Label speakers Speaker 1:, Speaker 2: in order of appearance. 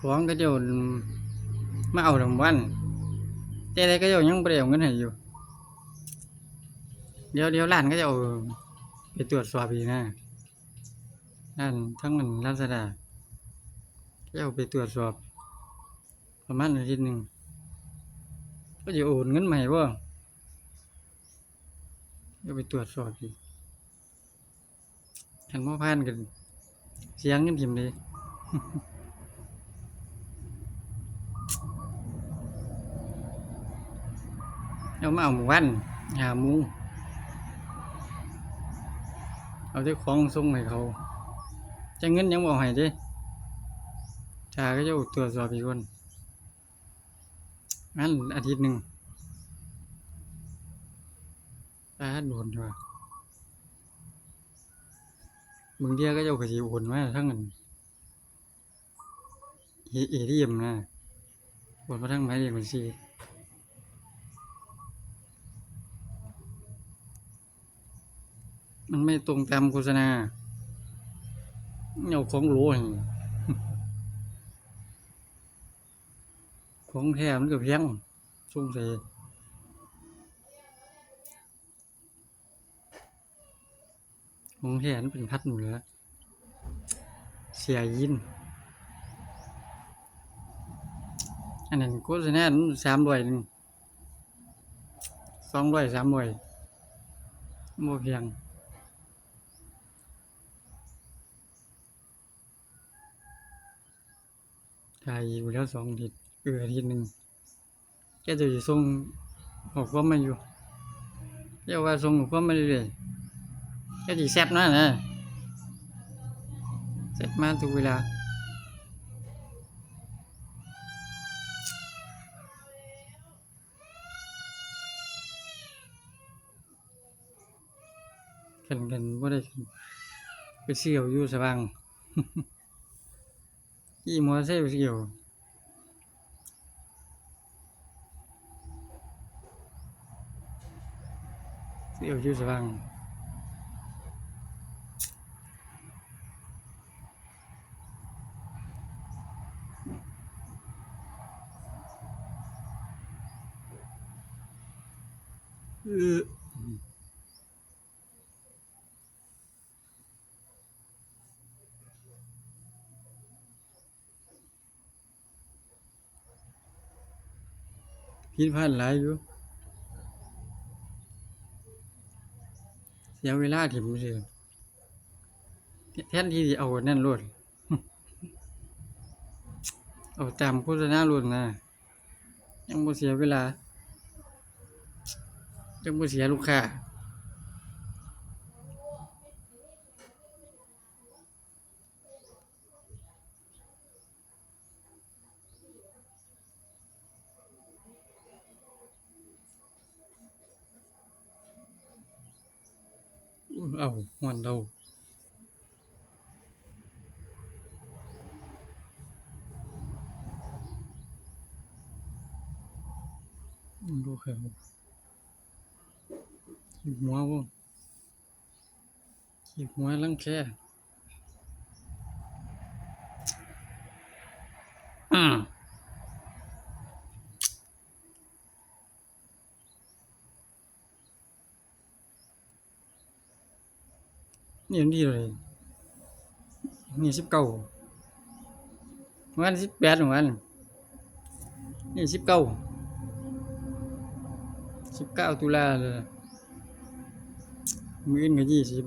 Speaker 1: ของก็เจ้ามาเอารางวัลแต่ใดก็เจ้ายังบ่ได้เอาเงินให้อยู่ เดี๋ยวเดี๋ยวร้านก็จะเอาไปตรวจสอบอีกนะร้านทั้งมันลาซาด้าก็จะเอาไปตรวจสอบ ประมาณอาทิตย์หนึ่งก็จะโอนเงินใหม่บ่ก็ไปตรวจสอบอีกคันบ่ผ่านกันเสียงเงินทิมเลย เอามาเอาหมู่วันหาหมูเอาที่ของส่งให้เขาจะเงินยังบอกให้ด้ชาก็จะตรวจสอบอีกคนงั้นอาทิตย์หนึ่งตาโดนด้วยบางเดียก็จะเอากระสีโอนมาทั้งนั้นเอเอทีเอ็มนะโอนมาทั้งหมายเลขบัญชี มันไม่ตรงตามโฆษณาเอาของหลวงของแท้มันก็เพียงสงสัยของแท้มันเป็นพัดหนูเหลือเสียยิน อันนั้นโฆษณาสามร้อยสองร้อยสามร้อยโมเพียง ถ่ายอยู่แล้วสองทิตย์เอออาทิตย์หนึ่งแกจะอยู่ส่งขอความมาอยู่เรียกว่าส่งขอความมาเรื่อยๆแกจะแซ่บนะนะแซ่บมาทุกเวลากันกันว่าได้ไปเสี่ยวอยู่สว่าง ขี่มอเตอร์ไซค์ไปเที่ยวเที่ยวอยู่สว่างเออ พิดพลาดหลายอยู่ เสียเวลาถิ่มเสียแทนที่จะเอาแน่นรวดเอาตามโฆษณารวดนะ ยังบ่เสียเวลา ยังบ่เสียลูกค้า อุ๊ยเอาหวนเราอืมดู นี่ยังดีเลยนี่สิบเก้าวันสิบแปดวันนี่สิบเก้าสิบเก้าตุลาเลยมืออื่นก็ยี่สิบ